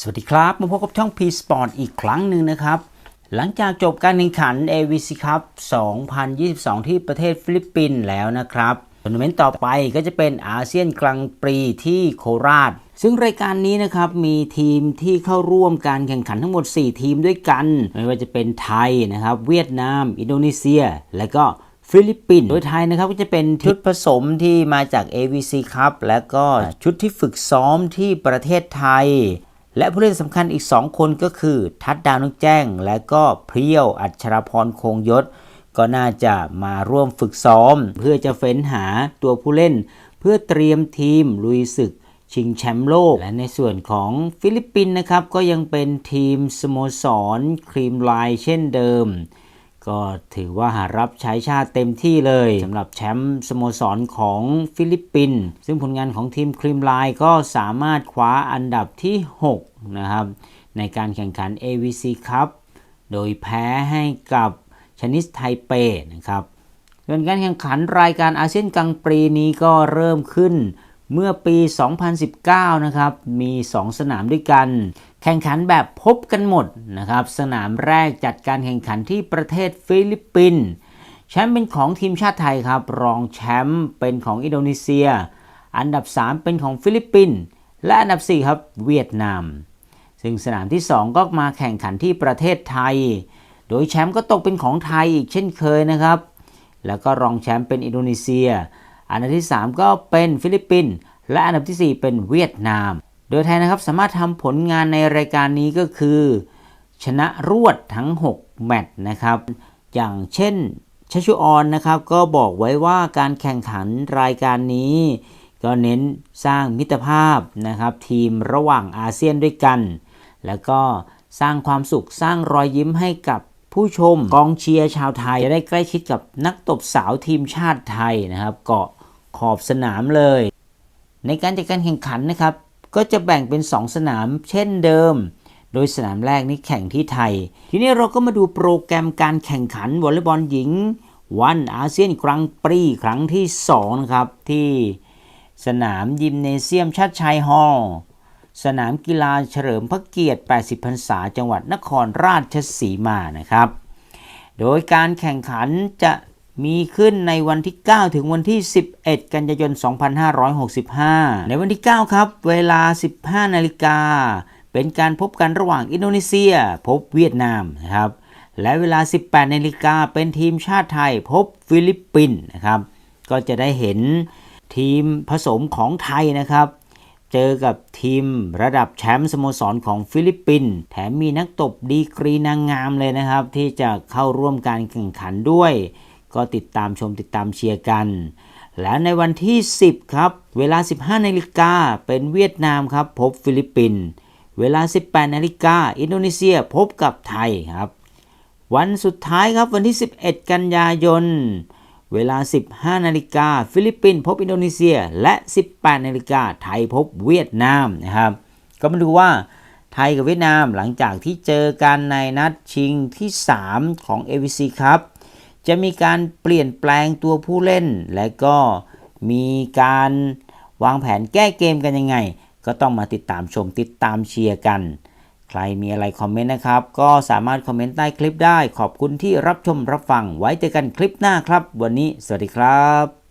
สวัสดีครับ มาพบกับช่อง P Sport อีกครั้งหนึ่งนะครับ หลังจากจบการแข่งขัน AVC Cup 2022 ที่ประเทศฟิลิปปินส์แล้วนะครับทัวร์นาเมนต์ต่อไปก็จะเป็นอาเซียนกลางปรีที่โคราช ซึ่งรายการนี้นะครับมีทีมที่เข้าร่วมการแข่งขันทั้งหมด 4 ทีมด้วยกัน ไม่ว่าจะเป็นไทยนะครับ เวียดนาม อินโดนีเซีย และก็ฟิลิปปินส์โดยไทยนะครับก็จะเป็นชุดผสมที่มาจาก AVC Cup และก็ชุดที่ฝึกซ้อมที่ประเทศไทย และผู้เล่นสำคัญอีก 2 คนก็คือ ทัดดาวนุ่งแจ้ง และก็เพียวอัชรพรคงยศ ก็น่าจะมาร่วมฝึกซ้อม เพื่อจะเฟ้นหาตัวผู้เล่น เพื่อเตรียมทีมลุยศึกชิงแชมป์โลก และในส่วนของฟิลิปปินส์นะครับ ก็ยังเป็นทีมสโมสรครีมไลน์เช่นเดิม ก็ถือว่าหารับใช้ชาติเต็มที่เลยสำหรับแชมป์สโมสรของฟิลิปปินส์ซึ่งผลงานของทีมครีมไลน์ก็สามารถคว้าอันดับที่ 6 นะครับ ในการแข่งขัน AVC Cup โดยแพ้ให้กับชนิสไทเปนะครับส่วนการแข่งขันรายการอาเซียนกลางปรีนี้ก็เริ่มขึ้น เมื่อปี 2019 นะครับ มี 2 สนามด้วยกัน แข่งขันแบบพบกันหมดนะครับ สนามแรกจัดการแข่งขันที่ประเทศฟิลิปปินส์ แชมป์เป็นของทีมชาติไทยครับ รองแชมป์เป็นของอินโดนีเซีย อันดับ 3 เป็นของฟิลิปปินส์ และอันดับ 4 ครับ เวียดนาม ซึ่งสนามที่ 2 ก็มาแข่งขันที่ประเทศไทย โดยแชมป์ก็ตกเป็นของไทยอีกเช่นเคยนะครับ แล้วก็รองแชมป์เป็นอินโดนีเซีย อันดับที่ 3 ก็เป็นฟิลิปปินส์และอันดับทีสี่ 4 เป็นเวียดนาม โดยไทยนะครับสามารถทำผลงานในรายการนี้ก็คือ ชนะรวดทั้ง 6 แมตช์นะครับ อย่างเช่นชัชชุออนนะครับก็บอกไว้ว่าการแข่งขันรายการนี้ ก็เน้นสร้างมิตรภาพนะครับ ทีมระหว่างอาเซียนด้วยกัน แล้วก็สร้างความสุขสร้างรอยยิ้มให้กับผู้ชมกองเชียร์ชาวไทยจะได้ใกล้ชิดกับนักตบสาวทีมชาติไทยนะครับ เกาะ ขอบสนามเลย ในการจัดการแข่งขันนะครับ ก็จะแบ่งเป็น 2 สนามเช่นเดิม โดยสนามแรกนี้แข่งที่ไทย ทีนี้เราก็มาดูโปรแกรมการแข่งขันวอลเลย์บอลหญิง วันอาเซียนกรังปรีครั้งที่2นะครับที่สนามยิมเนเซียมชาติชัยฮอลสนามกีฬาเฉลิมพระเกียรติ 80 พรรษา จังหวัดนครราชสีมานะครับ โดยการแข่งขันจะ มีขึ้นในวันที่ 9 ถึงวันที่ 11 กันยายน 2565 ในวันที่ 9 ครับ เวลา 15 นาฬิกา เป็นการพบกันระหว่างอินโดนีเซีย พบเวียดนามนะครับ และเวลา 18 นาฬิกาเป็นทีมชาติไทย พบฟิลิปปินส์นะครับ ก็จะได้เห็นทีมผสมของไทยนะครับ เจอกับทีมระดับแชมป์สโมสรของฟิลิปปินส์ แถมมีนักตบดีกรีนางงามเลยนะครับ ที่จะเข้าร่วมการแข่งขันด้วย ก็ติดตามชมติดตามเชียร์กัน และในวันที่ 10 ครับ เวลา 15นาฬิกาเป็นเวียดนามครับ พบฟิลิปปินส์เวลา 18นาฬิกาอินโดนีเซียพบกับไทยครับ วันสุดท้ายครับวันที่ 11 กันยายน เวลา 15นาฬิกาฟิลิปปินส์พบอินโดนีเซีย และ 18นาฬิกาไทยพบเวียดนามนะครับ ก็มาดูว่าไทยกับเวียดนามหลังจากที่เจอกันในนัดชิงที่ 3 ของ AVC ครับ จะมีการเปลี่ยนแปลงตัวผู้เล่น และก็มีการวางแผนแก้เกมกันยังไง ก็ต้องมาติดตามชมติดตามเชียร์กัน ใครมีอะไรคอมเมนต์นะครับ ก็สามารถคอมเมนต์ใต้คลิปได้ ขอบคุณที่รับชมรับฟังไว้เจอกันคลิปหน้าครับ วันนี้สวัสดีครับ